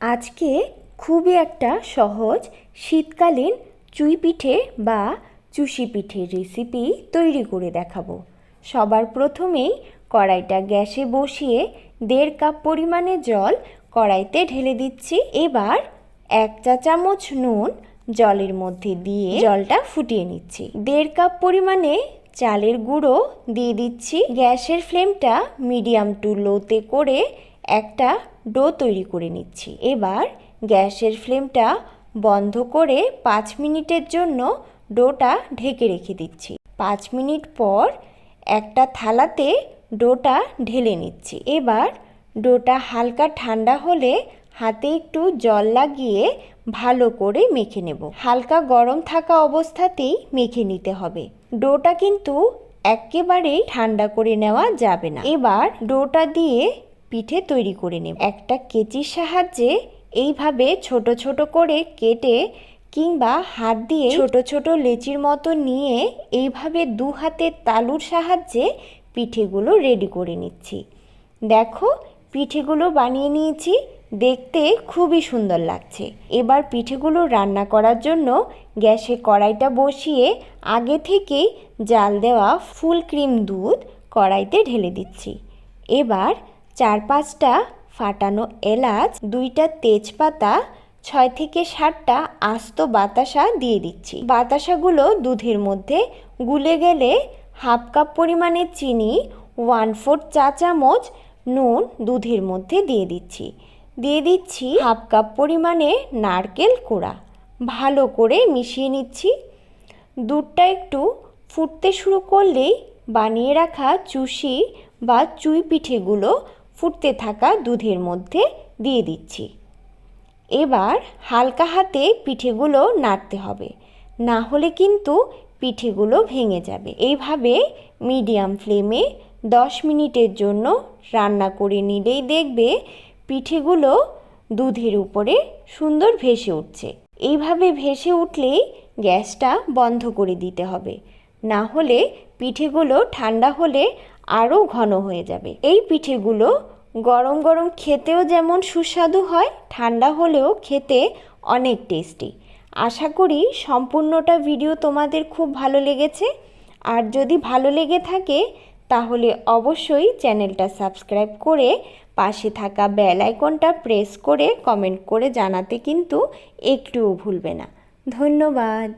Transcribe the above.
আজকে খুবই একটা সহজ, শীতকালীন চুই পিঠে বা চুষি পিঠের রেসিপি তৈরি করে দেখাবো। সবার প্রথমেই কড়াইটা গ্যাসে বসিয়ে দেড় কাপ পরিমাণে জল কড়াইতে ঢেলে দিচ্ছি। এবার এক চা চামচ নুন জলের মধ্যে দিয়ে জলটা ফুটিয়ে নিচ্ছি। দেড় কাপ পরিমাণে চালের গুঁড়ো দিয়ে দিচ্ছি। গ্যাসের ফ্লেমটা মিডিয়াম টু লোতে করে একটা ডো তৈরি করে নিচ্ছি। এবার গ্যাসের ফ্লেমটা বন্ধ করে পাঁচ মিনিটের জন্য ডোটা ঢেকে রেখে দিচ্ছি। পাঁচ মিনিট পর একটা থালাতে ডোটা ঢেলে নিচ্ছি। এবার ডোটা হালকা ঠান্ডা হলে হাতে একটু জল লাগিয়ে ভালো করে মেখে নেব। হালকা গরম থাকা অবস্থাতেই মেখে নিতে হবে। ডোটা কিন্তু একেবারেই ঠান্ডা করে নেওয়া যাবে না। এবার ডোটা দিয়ে পিঠে তৈরি করে নেব। একটা কেচির সাহায্যে এইভাবে ছোট ছোট করে কেটে কিংবা হাত দিয়ে ছোট ছোট লেচির মতো নিয়ে এইভাবে দু হাতের তালুর সাহায্যে পিঠেগুলো রেডি করে নিচ্ছি। দেখো, পিঠেগুলো বানিয়ে নিয়েছি। দেখতে খুবই সুন্দর লাগছে। এবার পিঠেগুলো রান্না করার জন্য গ্যাসে কড়াইটা বসিয়ে আগে থেকেই জাল দেওয়া ফুল ক্রিম দুধ কড়াইতে ঢেলে দিচ্ছি। এবার চার পাঁচটা ফাটানো এলাচ, দুইটা তেজপাতা, ছয় থেকে সাতটা আস্ত বাতাসা দিয়ে দিচ্ছি। বাতাসাগুলো দুধের মধ্যে গুলে গেলে হাফ কাপ পরিমাণে চিনি, ওয়ান ফোর্থ চা চামচ নুন দুধের মধ্যে দিয়ে দিচ্ছি। দিয়ে দিচ্ছি হাফ কাপ পরিমাণে নারকেল কোড়া। ভালো করে মিশিয়ে নিচ্ছি। দুধটা একটু ফুটতে শুরু করলেই বানিয়ে রাখা চুষি বা চুই পিঠেগুলো ফুটতে থাকা দুধের মধ্যে দিয়ে দিচ্ছি। এবার হালকা হাতে পিঠেগুলো নাড়তে হবে। না হলে কিন্তু পিঠেগুলো ভেঙে যাবে। এইভাবে মিডিয়াম ফ্লেমে দশ মিনিটের জন্য রান্না করে নিলেই দেখবে পিঠেগুলো দুধের উপরে সুন্দর ভেসে উঠছে। এইভাবে ভেসে উঠলেই গ্যাসটা বন্ধ করে দিতে হবে। না হলে পিঠেগুলো ঠান্ডা হলে আরও ঘন হয়ে যাবে। এই পিঠেগুলো গরম গরম খেতেও যেমন সুস্বাদু হয়, ঠান্ডা হলেও খেতে অনেক টেস্টি আশা করি সম্পূর্ণটা ভিডিও তোমাদের খুব ভালো লেগেছে। আর যদি ভালো লেগে থাকে, তাহলে অবশ্যই চ্যানেলটা সাবস্ক্রাইব করে পাশে থাকা বেল আইকনটা প্রেস করে কমেন্ট করে জানাতে কিন্তু একটুও ভুলবে না। ধন্যবাদ।